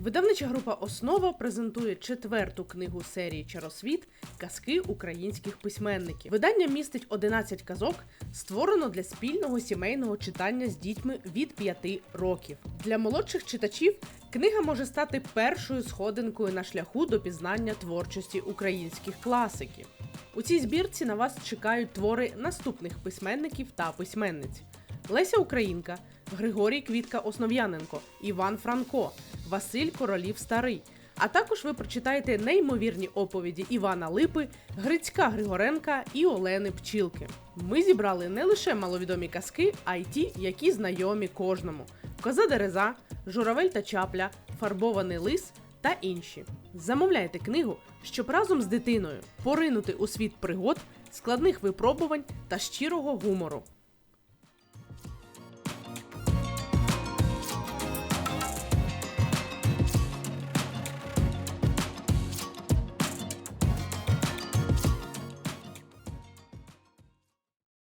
Видавнича група Основа презентує четверту книгу серії Чаросвіт Казки українських письменників. Видання містить 11 казок, створено для спільного сімейного читання з дітьми від 5 років. Для молодших читачів книга може стати першою сходинкою на шляху до пізнання творчості українських класиків. У цій збірці на вас чекають твори наступних письменників та письменниць: Леся Українка, Григорій Квітка Основ'яненко, Іван Франко, Василь Королів Старий. А також ви прочитаєте неймовірні оповіді Івана Липи, Грицька Григоренка і Олени Пчілки. Ми зібрали не лише маловідомі казки, а й ті, які знайомі кожному: Коза Дереза, Журавель та Чапля, Фарбований лис та інші. Замовляйте книгу, щоб разом з дитиною поринути у світ пригод, складних випробувань та щирого гумору.